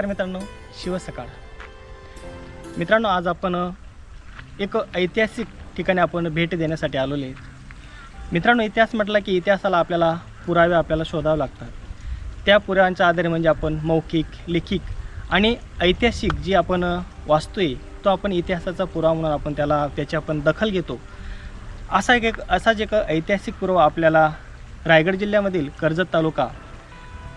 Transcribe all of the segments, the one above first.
नमस्कार मित्रांनो शिवसकाळ मित्रांनो आज आपण एक ऐतिहासिक ठिकाणी आपण भेट देण्यासाठी आलेलो आहे. मित्रांनो इतिहास म्हटला की इतिहासाला आपल्याला पुरावे आपल्याला शोधावे लागतात. त्या पुराव्यांच्या आधारे म्हणजे आपण मौखिक लेखिक आणि ऐतिहासिक जी आपण वाचतोय तो आपण इतिहासाचा पुरावा म्हणून आपण त्याला त्याची आपण दखल घेतो. असा एक एक असाच एक ऐतिहासिक पुरावा आपल्याला रायगड जिल्ह्यामधील कर्जत तालुका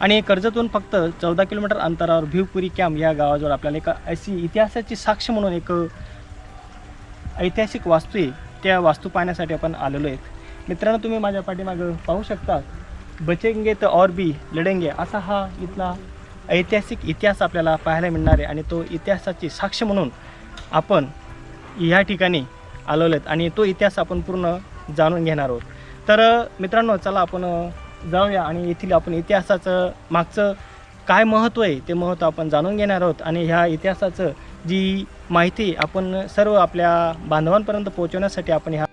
आणि कर्जतून फक्त चौदा किलोमीटर अंतरावर भिवपुरी कॅम्प या गावाजवळ आपल्याला एक अशी इतिहासाची साक्ष म्हणून एक ऐतिहासिक वास्तू आहे. त्या वास्तू पाहण्यासाठी आपण आलेलो आहेत. मित्रांनो तुम्ही माझ्या पाठीमागं पाहू शकता बचेंगे तर और बी लढेंगे असा हा इथला ऐतिहासिक इतिहास आपल्याला पाहायला मिळणार आहे. आणि तो इतिहासाची साक्ष म्हणून आपण ह्या ठिकाणी आलेलो आहेत. आणि तो इतिहास आपण पूर्ण जाणून घेणार आहोत. तर मित्रांनो चला आपण जाऊया आणि येथील आपण इतिहासाचं मागचं काय महत्त्व आहे ते महत्त्व आपण जाणून घेणार आहोत. आणि ह्या इतिहासाचं जी माहिती आपण सर्व आपल्या बांधवांपर्यंत पोहोचवण्यासाठी आपण ह्या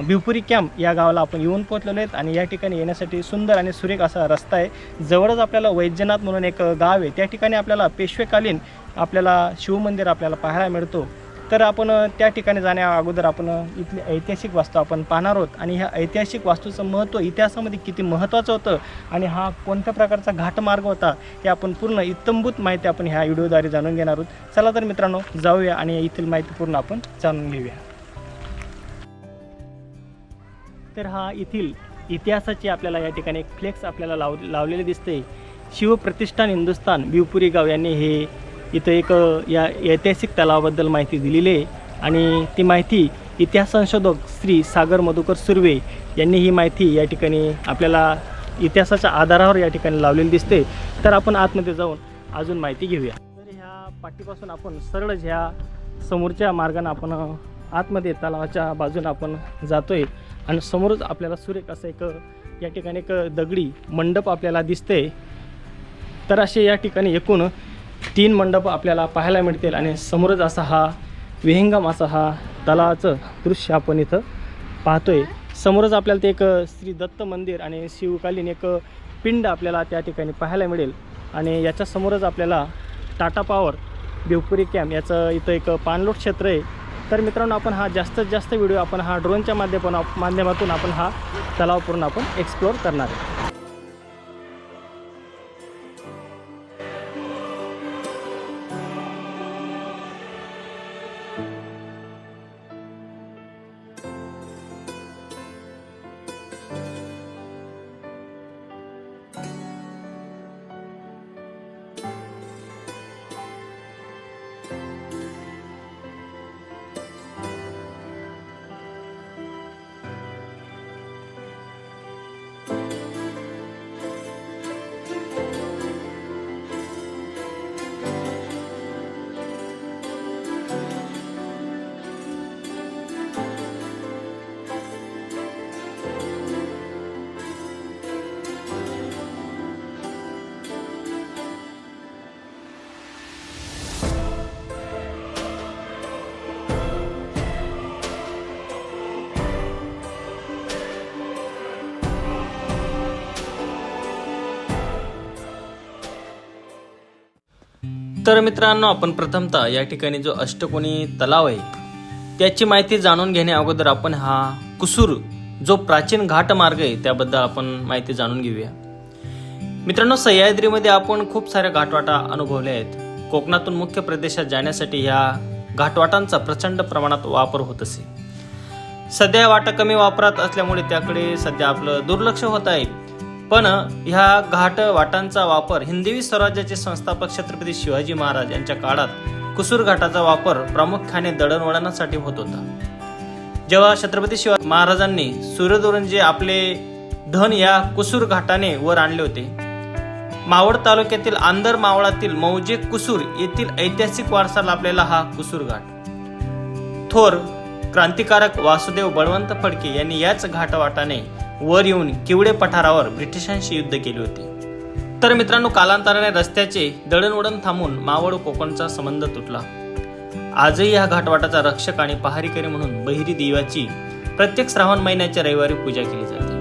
भिवपुरी कॅम्प या गावाला आपण येऊन पोहोचलेलो आहेत. आणि या ठिकाणी येण्यासाठी सुंदर आणि सुरेख असा रस्ता आहे. जवळच आपल्याला वैद्यनाथ म्हणून एक गाव आहे. त्या ठिकाणी आपल्याला पेशवेकालीन आपल्याला शिवमंदिर आपल्याला पाहायला मिळतो. तर आपण त्या ठिकाणी जाण्या अगोदर आपण इथली ऐतिहासिक वास्तू आपण पाहणार आहोत. आणि ह्या ऐतिहासिक वास्तूचं महत्त्व इतिहासामध्ये किती महत्त्वाचं होतं आणि हा कोणत्या प्रकारचा घाटमार्ग होता हे आपण पूर्ण इत्तंभूत माहिती आपण ह्या व्हिडिओद्वारे जाणून घेणार आहोत. चला तर मित्रांनो जाऊया आणि येथील माहिती पूर्ण आपण जाणून घेऊया. तर हा येथील इतिहासाची आपल्याला या ठिकाणी एक फ्लेक्स आपल्याला लाव लावलेले दिसते. शिवप्रतिष्ठान हिंदुस्थान बिवपुरी गाव यांनी हे इथं एक या ऐतिहासिक तलावाबद्दल माहिती दिलेली आहे. आणि ती माहिती इतिहास संशोधक श्री सागर मधुकर सुर्वे यांनी ही माहिती या ठिकाणी आपल्याला इतिहासाच्या आधारावर या ठिकाणी लावलेली दिसते. तर आपण आतमध्ये जाऊन अजून माहिती घेऊया. तर ह्या पाठीपासून आपण सरळ ह्या समोरच्या मार्गाने आपण आतमध्ये तलावाच्या बाजूने आपण जातोय. आणि समोरच आपल्याला सुरेख असं एक या ठिकाणी एक दगडी मंडप आपल्याला दिसते तर असे या ठिकाणी एकूण तीन मंडप आपल्याला पाहायला मिळतील आणि समोरच असा हा विहंगम असा हा तलावाचं दृश्य आपण इथं पाहतोय. समोरच आपल्याला ते एक श्री दत्त मंदिर आणि शिवकालीन एक पिंड आपल्याला त्या ठिकाणी पाहायला मिळेल. आणि याच्या समोरच आपल्याला टाटा पॉवर बिवपुरी कॅम्प याचं इथं एक पाणलोट क्षेत्र आहे. तर मित्रांनो आपण हा जास्तीत जास्त व्हिडिओ आपण हा ड्रोनच्या माध्यमा माध्यमातून आपण हा तलाव पूर्ण आपण एक्सप्लोअर करणार आहे. तर मित्रांनो आपण प्रथमतः या ठिकाणी जो अष्टकोनी तलाव आहे त्याची माहिती जाणून घेण्या अगोदर आपण हा कुसूर जो प्राचीन घाट मार्ग आहे त्याबद्दल आपण माहिती जाणून घेऊया. मित्रांनो सह्याद्रीमध्ये आपण खूप साऱ्या घाटवाटा अनुभवल्या आहेत. कोकणातून मुख्य प्रदेशात जाण्यासाठी ह्या घाटवाटांचा प्रचंड प्रमाणात वापर होत असे. सध्या वाटा कमी वापरात असल्यामुळे त्याकडे सध्या आपलं दुर्लक्ष होत आहे. पण ह्या घाट वाटांचा वापर हिंदवी स्वराज्याचे संस्थापक छत्रपती शिवाजी महाराज यांच्या काळात कुसूर घाटाचा वापर प्रामुख्याने दळणवळणासाठी होत होता. जेव्हा छत्रपती शिवाजी महाराजांनी सूर्यदोरणजे आपले धन या कुसूर घाटाने वर आणले होते मावळ तालुक्यातील आंदर मावळातील मौजे कुसूर येथील ऐतिहासिक वारसा लाभलेला हा कुसूर घाट. थोर क्रांतिकारक वासुदेव बळवंत फडके यांनी याच घाटवाटाने वर येऊन किवडे पठारावर ब्रिटिशांशी युद्ध केले होते. तर मित्रांनो कालांतराने रस्त्याचे दळणवळण थांबून मावळ कोकणचा संबंध तुटला. आजही या घाटवाटाचा रक्षक आणि पहारीकरी म्हणून बहिरी देवाची प्रत्येक श्रावण महिन्याच्या रविवारी पूजा केली जाते.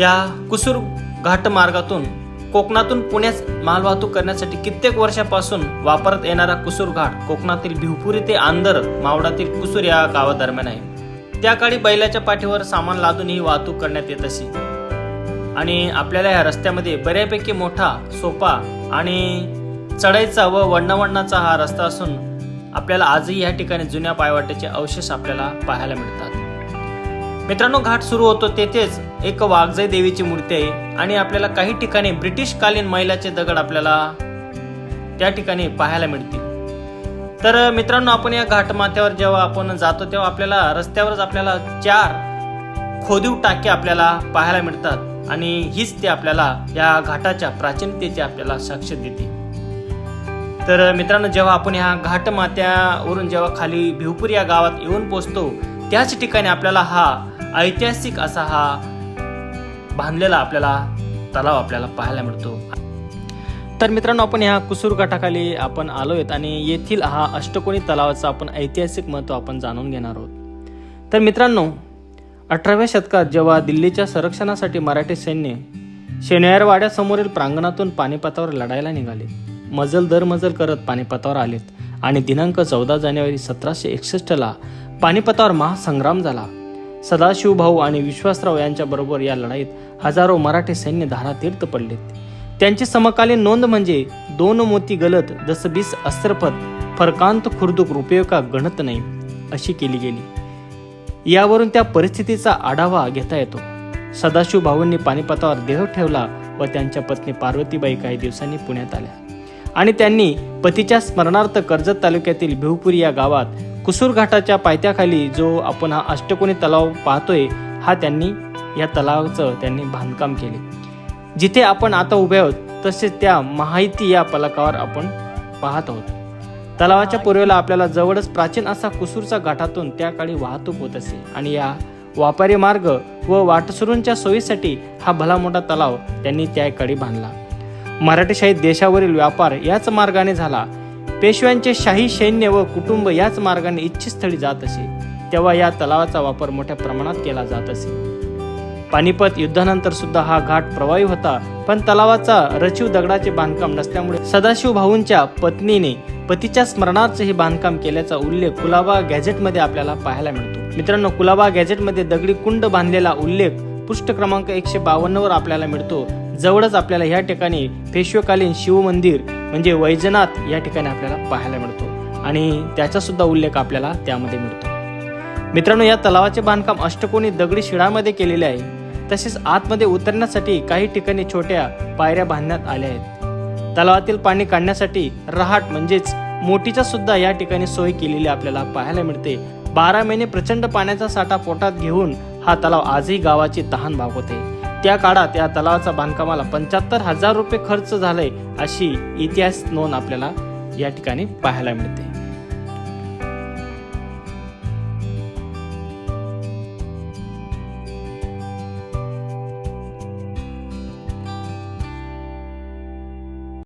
या कुसूर घाट मार्गातून कोकणातून पुण्यास मालवाहतूक करण्यासाठी कित्येक वर्षापासून वापरत येणारा कुसूर घाट कोकणातील भिवपुरी ते आंदर मावळातील कुसूर या गावादरम्यान आहे. त्या काळी बैलाच्या पाठीवर सामान लादून ही वाहतूक करण्यात येत असे. आणि आपल्याला या रस्त्यामध्ये बऱ्यापैकी मोठा सोपा आणि चढाईचा व वळणावळणाचा हा रस्ता असून आपल्याला आजही या ठिकाणी जुन्या पायवाट्याचे अवशेष आपल्याला पाहायला मिळतात. मित्रांनो घाट सुरू होतो तेथेच एक वाघजाई देवीची मूर्ती आहे आणि आपल्याला काही ठिकाणी ब्रिटिशकालीन महिलाचे मैलाचे दगड आपल्याला त्या ठिकाणी पाहायला मिळतील. तर मित्रांनो आपण या घाटमाथ्यावर जेव्हा आपण जातो तेव्हा आपल्याला रस्त्यावरच आपल्याला चार खोदीव टाके आपल्याला पाहायला मिळतात आणि हीच ते आपल्याला या घाटाच्या प्राचीनतेची आपल्याला साक्ष देते. तर मित्रांनो जेव्हा आपण ह्या घाटमात्यावरून जेव्हा खाली भिवपूर या गावात येऊन पोचतो त्याच ठिकाणी आपल्याला हा ऐतिहासिक असा हा बांधलेला आपल्याला तलाव आपल्याला पाहायला मिळतो. तर मित्रांनो आपण ह्या कुसूर काठाखाली आपण आलो आहेत आणि येथील हा अष्टकोनी तलावाचा आपण ऐतिहासिक महत्त्व आपण जाणून घेणार आहोत. तर मित्रांनो अठराव्या शतकात जेव्हा दिल्लीच्या संरक्षणासाठी मराठी सैन्य शनिवारवाड्यासमोरील प्रांगणातून पानिपतावर लढायला निघाले मजल दर मजल करत पानिपतावर आलेत आणि दिनांक चौदा जानेवारी सतराशे एकसष्टला पानिपतावर महासंग्राम झाला. सदाशिवभाऊ आणि विश्वासराव यांच्याबरोबर या लढाईत हजारो मराठी सैन्य धारातीर्थ पडलेत. त्यांची समकालीन नोंद म्हणजे दोन मोती गलत दस बीस अस्त्रपद फरकांत खुर्दुक रुपयोका गणत नाही अशी केली गेली. यावरून त्या परिस्थितीचा आढावा घेता येतो. सदाशिव भाऊंनी पानिपतावर देह ठेवला व त्यांच्या पत्नी पार्वतीबाई काही दिवसांनी पुण्यात आल्या. आणि त्यांनी पतीच्या स्मरणार्थ कर्जत तालुक्यातील भिवपुरी या गावात कुसूर घाटाच्या पायथ्याखाली जो आपण हा अष्टकोनी तलाव पाहतोय हा त्यांनी या तलावाचं त्यांनी बांधकाम केले. जिथे आपण आता उभे आहोत तसेच त्या माहिती या फलकावर आपण पाहत आहोत. तलावाच्या पूर्वेला आपल्याला जवळच प्राचीन असा कुसूरचा घाटातून त्या काळी वाहतूक होत असे आणि या व्यापारी मार्ग व वाटसरूंच्या सोयीसाठी हा भला मोठा तलाव त्यांनी त्या काळी बांधला. मराठीशाही देशावरील व्यापार याच मार्गाने झाला. पेशव्यांचे शाही सैन्य व कुटुंब याच मार्गाने इच्छितस्थळी जात असे. तेव्हा या तलावाचा वापर मोठ्या प्रमाणात केला जात असे. पानिपत युद्धानंतर सुद्धा हा घाट प्रवाही होता. पण तलावाचा रचीव दगडाचे बांधकाम नसल्यामुळे सदाशिव भाऊंच्या पत्नीने पतीच्या स्मरणार्थ हे बांधकाम केल्याचा उल्लेख कुलाबा गॅझेटमध्ये आपल्याला पाहायला मिळतो. मित्रांनो कुलाबा गॅझेटमध्ये दगडी कुंड बांधलेला उल्लेख पृष्ठ क्रमांक एकशे बावन्न वर आपल्याला मिळतो. जवळच आपल्याला या ठिकाणी पेशवेकालीन शिव मंदिर म्हणजे वैजनाथ या ठिकाणी आपल्याला पाहायला मिळतो आणि त्याचा सुद्धा उल्लेख आपल्याला त्यामध्ये मिळतो. मित्रांनो या तलावाचे बांधकाम अष्टकोनी दगडी शिळामध्ये केलेले आहे. तसेच आतमध्ये उतरण्यासाठी काही ठिकाणी छोट्या पायऱ्या बांधण्यात आल्या आहेत. तलावातील पाणी काढण्यासाठी रहाट म्हणजेच मोठीचा सुद्धा या ठिकाणी सोय केलेली आपल्याला पाहायला मिळते. बारा महिने प्रचंड पाण्याचा साठा पोटात घेऊन हा तलाव आजही गावाची तहान भागवते त्या काळात या तलावाच्या बांधकामाला पंच्याहत्तर हजार रुपये खर्च झालाय अशी इतिहास नोंद आपल्याला या ठिकाणी पाहायला मिळते.